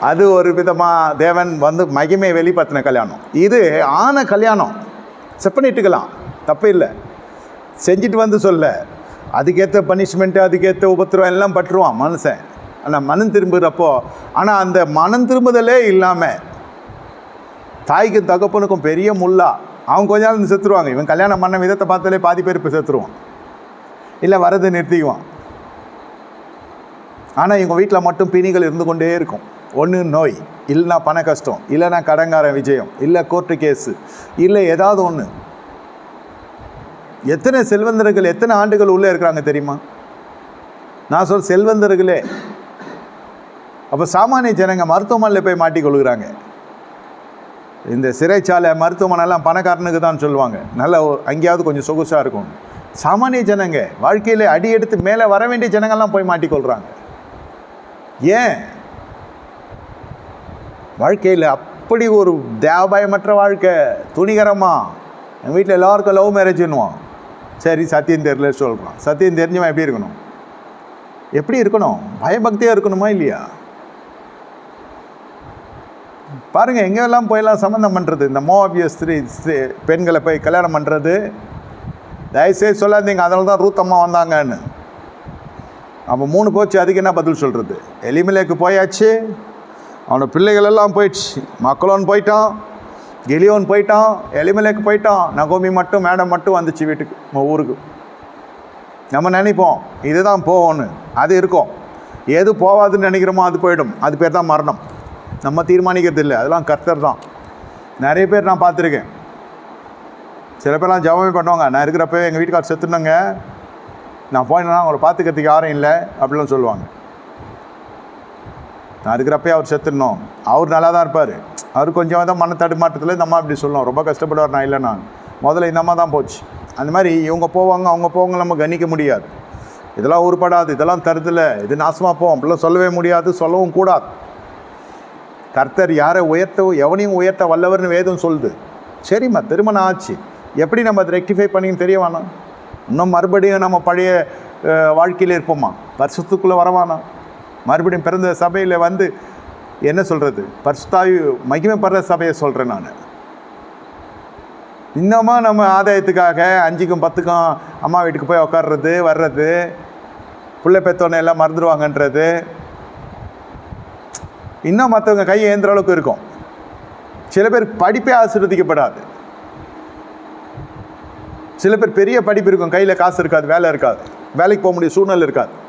அது ஒரு விதமாக தேவன் வந்து மகிமை வெளிப்படுத்தின கல்யாணம். இது ஆன கல்யாணம். செப் பண்ணிட்டுக்கலாம் தப்பு இல்லை. செஞ்சுட்டு வந்து சொல்ல. அதுக்கேற்ற பனிஷ்மெண்ட்டு அதுக்கேற்ற உபத்திரம் எல்லாம் பட்டுருவான் மனுஷன். ஆனால் மனம் திரும்புகிறப்போ ஆனால் அந்த மனம் திரும்புதலே இல்லாமல் தாய்க்கும் தகப்பனுக்கும் பெரிய முல்லா. அவங்க கொஞ்ச நாள் செத்துருவாங்க. இவன் கல்யாணம் பண்ண விதத்தை பார்த்தாலே பாதி பேர் இப்போ செத்துருவான். இல்லை வரதை நிறுத்திக்குவான். ஆனால் இவங்க வீட்டில் மட்டும் பிணிகள் இருந்து கொண்டே இருக்கும். ஒன்று நோய் இல்லைனா பண கஷ்டம் இல்லைனா கடங்காரன் விஜயம் இல்லை கோர்ட்டு கேஸு இல்லை ஏதாவது ஒன்று எத்தனை செல்வந்தர்கள் எத்தனை ஆண்டுகள் உள்ளே இருக்கிறாங்க தெரியுமா? நான் சொல் செல்வந்தர்களே. அப்போ சாமானிய ஜனங்க மருத்துவமனையில் போய் மாட்டிக்கொள்கிறாங்க இந்த சிறைச்சாலை மருத்துவமனைலாம் பணக்காரனுக்கு தான் சொல்லுவாங்க. நல்ல அங்கேயாவது கொஞ்சம் சொகுசாக இருக்கும். சாமானிய ஜனங்க வாழ்க்கையில் அடி எடுத்து மேலே வர வேண்டிய ஜனங்கள்லாம் போய் மாட்டிக்கொள்கிறாங்க ஏன்? வாழ்க்கையில் அப்படி ஒரு தேவபயமற்ற வாழ்க்கை துணிகரமா? எங்கள் வீட்டில் எல்லாருக்கும் லவ் மேரேஜ்னுவான் சரி சத்தியம் தெரியல சொல்கிறான் சத்தியம் தெரிஞ்சவன் எப்படி இருக்கணும்? எப்படி இருக்கணும்? பயபக்தியாக இருக்கணுமா இல்லையா? பாருங்கள் எங்கெல்லாம் போயெல்லாம் சம்மந்தம் பண்ணுறது இந்த மோபிய ஸ்திரீ ஸ்திரீ- பெண்களை போய் கல்யாணம் பண்ணுறது தயவுசெய்து சொல்லாதீங்க அதனால தான் ரூத் அம்மா வந்தாங்கன்னு. அப்போ மூணு போச்சு அதுக்கு என்ன பதில் சொல்கிறது எலிமலைக்கு போயாச்சு அவனோட பிள்ளைகள் எல்லாம் போயிடுச்சு. மக்களோன் போயிட்டான் கெலியோன் போயிட்டான் எலிமலைக்கு போயிட்டான். நகோமி மட்டும் மேடம் மட்டும் வந்துச்சு வீட்டுக்கு நம்ம ஊருக்கு. நம்ம நினைப்போம் இதுதான் போவோன்னு அது இருக்கும். எது போவாதுன்னு நினைக்கிறோமோ அது போயிடும். அது பேர் தான் மரணம். நம்ம தீர்மானிக்கிறது இல்லை. அதெல்லாம் கர்த்தர் தான். நிறைய பேர் நான் பார்த்துருக்கேன். சில பேர்லாம் ஜபமே பண்ணுவாங்க நான் இருக்கிறப்ப எங்கள் வீட்டுக்கார் செத்துனாங்க நான் போயிட்டேன்னா அவங்கள பார்த்துக்கிறதுக்கு யாரும் இல்லை. அப்படிலாம் சொல்லுவாங்க. நான் இருக்கிறப்பே அவர் செத்துடணும். அவர் நல்லா தான் இருப்பார். அவர் கொஞ்சம் தான் மன தடுமாற்றத்தில் இந்த அம்மா இப்படி சொல்லணும். ரொம்ப கஷ்டப்படுவார் நான் இல்லை நான். முதல்ல இந்த அம்மா தான் போச்சு. அந்த மாதிரி இவங்க போவாங்க அவங்க போவாங்க நம்ம கணிக்க முடியாது. இதெல்லாம் உருப்படாது இதெல்லாம் தருதில்ல இது நாசமாக போவோம் அப்படிலாம் சொல்லவே முடியாது சொல்லவும் கூடாது. கர்த்தர் யாரை உயர்த்த எவனையும் உயர்த்த வல்லவர்னு வேதம் சொல்லுது. சரிம்மா திருமணம் ஆச்சு. எப்படி நம்ம அதை ரெக்டிஃபை பண்ணின்னு தெரிய வேணாம். இன்னும் மறுபடியும் நம்ம பழைய வாழ்க்கையில் இருப்போமா? வருஷத்துக்குள்ளே வரவானா? மறுபடியும் பிறந்த சபையில் வந்து என்ன சொல்கிறது பரிசுத்தாவி மகிமைப்படுற சபையை சொல்கிறேன் நான். இன்னமும் நம்ம ஆதாயத்துக்காக அஞ்சுக்கும் பத்துக்கும் அம்மா வீட்டுக்கு போய் உட்கார்றது வர்றது பிள்ளை பெத்தோன்னே எல்லாம் மறந்துடுவாங்கன்றது இன்னும் மற்றவங்க கை ஏந்துற அளவுக்கு இருக்கும். சில பேர் படிப்பே ஆசீர்வதிக்கப்படாது. சில பேர் பெரிய படிப்பு இருக்கும். கையில் காசு இருக்காது வேலை இருக்காது. வேலைக்கு போக முடிய சூழ்நிலை இருக்காது.